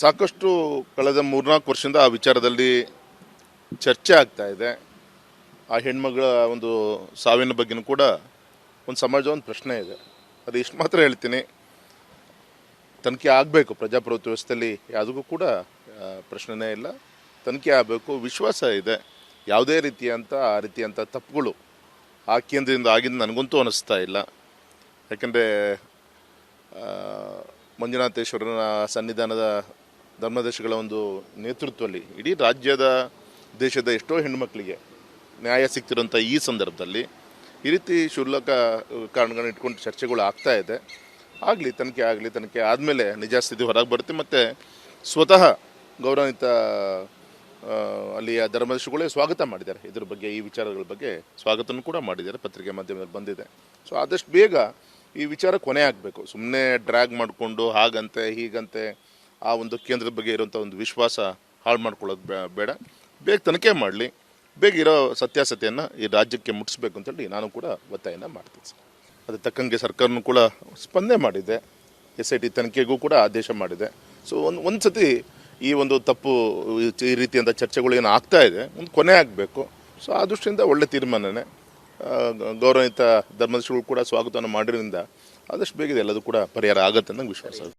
ಸಾಕಷ್ಟು ಕಳೆದ ಮೂರ್ನಾಲ್ಕು ವರ್ಷದಿಂದ ಆ ವಿಚಾರದಲ್ಲಿ ಚರ್ಚೆ ಆಗ್ತಾ ಇದೆ. ಆ ಹೆಣ್ಮಗಳ ಒಂದು ಸಾವಿನ ಬಗ್ಗೆನೂ ಕೂಡ ಒಂದು ಸಮಾಜ ಒಂದು ಪ್ರಶ್ನೆ ಇದೆ. ಅದು ಇಷ್ಟು ಮಾತ್ರ ಹೇಳ್ತೀನಿ. ತನಿಖೆ ಆಗಬೇಕು, ಪ್ರಜಾಪ್ರಭುತ್ವ ವ್ಯವಸ್ಥೆಯಲ್ಲಿ ಯಾವುದಕ್ಕೂ ಕೂಡ ಪ್ರಶ್ನೆನೇ ಇಲ್ಲ. ತನಿಖೆ ಆಗಬೇಕು, ವಿಶ್ವಾಸ ಇದೆ. ಯಾವುದೇ ರೀತಿಯಂಥ ಆ ರೀತಿಯಂಥ ತಪ್ಪುಗಳು ಆ ಕೇಂದ್ರದಿಂದ ಆಗಿದ್ದು ನನಗಂತೂ ಅನಿಸ್ತಾ ಇಲ್ಲ. ಯಾಕೆಂದರೆ ಮಂಜುನಾಥೇಶ್ವರನ ಸನ್ನಿಧಾನದ ಧರ್ಮದೇಶಗಳ ಒಂದು ನೇತೃತ್ವದಲ್ಲಿ, ಇಡೀ ರಾಜ್ಯದ ದೇಶದ ಎಷ್ಟೋ ಹೆಣ್ಮಕ್ಳಿಗೆ ನ್ಯಾಯ ಸಿಗ್ತಿರೋಂಥ ಈ ಸಂದರ್ಭದಲ್ಲಿ ಈ ರೀತಿ ಕ್ಷುಲ್ಲಕ ಕಾರಣಗಳನ್ನ ಇಟ್ಕೊಂಡು ಚರ್ಚೆಗಳು ಆಗ್ತಾ ಇದೆ. ಆಗಲಿ, ತನಿಖೆ ಆಗಲಿ, ತನಿಖೆ ಆದಮೇಲೆ ನಿಜ ಸ್ಥಿತಿ ಹೊರಗೆ ಬರುತ್ತೆ. ಮತ್ತು ಸ್ವತಃ ಗೌರವಾನ್ವಿತ ಅಲ್ಲಿಯ ಧರ್ಮದರ್ಶಿಗಳೇ ಸ್ವಾಗತ ಮಾಡಿದ್ದಾರೆ. ಇದ್ರ ಬಗ್ಗೆ, ಈ ವಿಚಾರಗಳ ಬಗ್ಗೆ ಸ್ವಾಗತನೂ ಕೂಡ ಮಾಡಿದ್ದಾರೆ, ಪತ್ರಿಕೆ ಮಾಧ್ಯಮದಲ್ಲಿ ಬಂದಿದೆ. ಸೊ ಆದಷ್ಟು ಬೇಗ ಈ ವಿಚಾರ ಕೊನೆ ಆಗಬೇಕು. ಸುಮ್ಮನೆ ಡ್ರ್ಯಾಗ್ ಮಾಡಿಕೊಂಡು ಹಾಗಂತೆ ಹೀಗಂತೆ ಆ ಒಂದು ಕೇಂದ್ರದ ಬಗ್ಗೆ ಇರುವಂಥ ಒಂದು ವಿಶ್ವಾಸ ಹಾಳು ಮಾಡ್ಕೊಳ್ಳೋದು ಬೇಡ. ಬೇಗ ತನಿಖೆ ಮಾಡಲಿ. ಬೇಗ ಇರೋ ಸತ್ಯಾಸತ್ಯವನ್ನು ಈ ರಾಜ್ಯಕ್ಕೆ ಮುಟ್ಟಿಸ್ಬೇಕು ಅಂತೇಳಿ ನಾನು ಕೂಡ ಒತ್ತಾಯನ ಮಾಡ್ತೀನಿ ಸರ್. ಅದು ತಕ್ಕಂಗೆ ಸರ್ಕಾರನೂ ಕೂಡ ಸ್ಪಂದನೆ ಮಾಡಿದೆ. ಎಸ್ ಐ ಟಿ ತನಿಖೆಗೂ ಕೂಡ ಆದೇಶ ಮಾಡಿದೆ. ಸೊ ಒಂದು ಒಂದು ಸತಿ ಈ ಒಂದು ತಪ್ಪು, ಈ ರೀತಿಯಾದ ಚರ್ಚೆಗಳು ಏನು ಆಗ್ತಾ ಇದೆ, ಒಂದು ಕೊನೆ ಆಗಬೇಕು. ಸೊ ಆ ದೃಷ್ಟಿಯಿಂದ ಒಳ್ಳೆ ತೀರ್ಮಾನನೇ. ಗೌರವಿತ ಧರ್ಮದರ್ಶಿಗಳು ಕೂಡ ಸ್ವಾಗತವನ್ನು ಮಾಡಿರೋದ್ರಿಂದ ಆದಷ್ಟು ಬೇಗ ಎಲ್ಲದೂ ಕೂಡ ಪರಿಹಾರ ಆಗುತ್ತೆ ನಂಗೆ ವಿಶ್ವಾಸ.